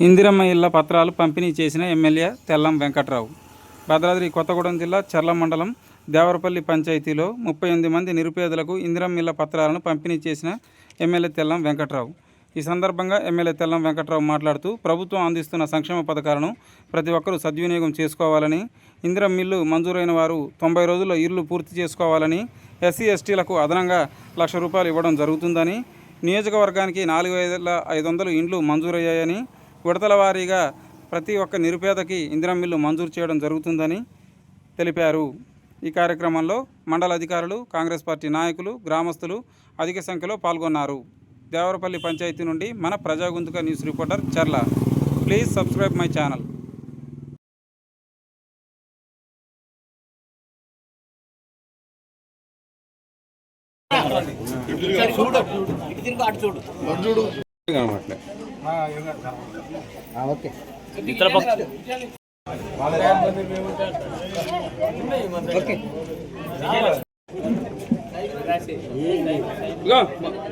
ఇందిరమ్మ ఇళ్ళ పత్రాలు పంపిణీ చేసిన ఎమ్మెల్యే తెల్లం వెంకట్రావు. భద్రాద్రి కొత్తగూడెం జిల్లా చర్ల మండలం దేవరపల్లి పంచాయతీలో ముప్పై ఎనిమిది మంది నిరుపేదలకు ఇందిరమ్మ ఇళ్ళ పత్రాలను పంపిణీ చేసిన ఎమ్మెల్యే తెల్లం వెంకట్రావు. ఈ సందర్భంగా ఎమ్మెల్యే తెల్లం వెంకట్రావు మాట్లాడుతూ ప్రభుత్వం అందిస్తున్న సంక్షేమ పథకాలను ప్రతి ఒక్కరూ సద్వినియోగం చేసుకోవాలని ఇందిరం ఇల్లు మంజూరైన వారు తొంభై రోజుల్లో ఇల్లు పూర్తి చేసుకోవాలని ఎస్సీ ఎస్టీలకు అదనంగా లక్ష రూపాయలు ఇవ్వడం జరుగుతుందని నియోజకవర్గానికి నాలుగు వేల ఐదు వందలు ఇండ్లు మంజూరయ్యాయని విడతల వారీగా ప్రతి ఒక్క నిరుపేదకి ఇందిరం మిల్లు మంజూరు చేయడం జరుగుతుందని తెలిపారు. ఈ కార్యక్రమంలో మండల అధికారులు కాంగ్రెస్ పార్టీ నాయకులు గ్రామస్తులు అధిక సంఖ్యలో పాల్గొన్నారు. దేవరపల్లి పంచాయతీ నుండి మన Prajagonthuka news reporter Charla. Please subscribe my channel. Okay.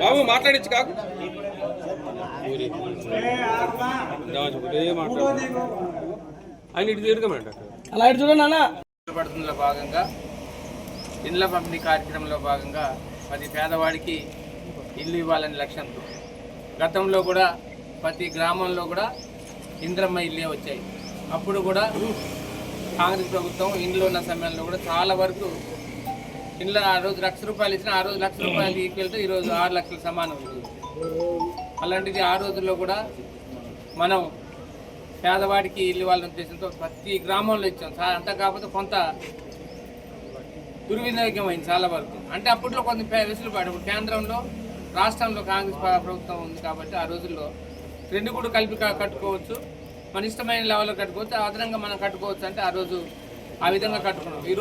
బాబు మాట్లాడించు కాకు ఆయన ఇటు తిరగమంట పడుతుందిలో భాగంగా ఇండ్ల పంపిణీ కార్యక్రమంలో భాగంగా ప్రతి పేదవాడికి ఇల్లు ఇవ్వాలనే లక్ష్యంతో గతంలో కూడా ప్రతి గ్రామంలో కూడా ఇంద్రమ్మ ఇల్లే వచ్చాయి. అప్పుడు కూడా కాంగ్రెస్ ప్రభుత్వం ఇండ్లు ఉన్న సమయంలో కూడా చాలా వరకు ఇండ్ల ఆ రోజు లక్ష రూపాయలు ఇచ్చిన ఆ రోజు లక్ష రూపాయలు ఈక్వల్తో ఈరోజు ఆరు లక్షల సమానం. అలాంటిది ఆ రోజుల్లో కూడా మనం పేదవాడికి ఇల్లు వాళ్ళ ఉద్దేశంతో ప్రతి గ్రామంలో ఇచ్చాం. అంతా కాకపోతే కొంత దుర్వినియోగమైంది అయింది చాలా వరకు. అంటే అప్పట్లో కొంత పే- వెసులుబాటు. కేంద్రంలో రాష్ట్రంలో కాంగ్రెస్ ప్రభుత్వం ఉంది కాబట్టి ఆ రోజుల్లో రెండు కూడా కలిపి కట్టుకోవచ్చు. మన ఇష్టమైన లెవెల్లో కట్టుకోవచ్చు. అదనంగా మనం కట్టుకోవచ్చు అంటే ఆ రోజు ఆ విధంగా కట్టుకున్నాం.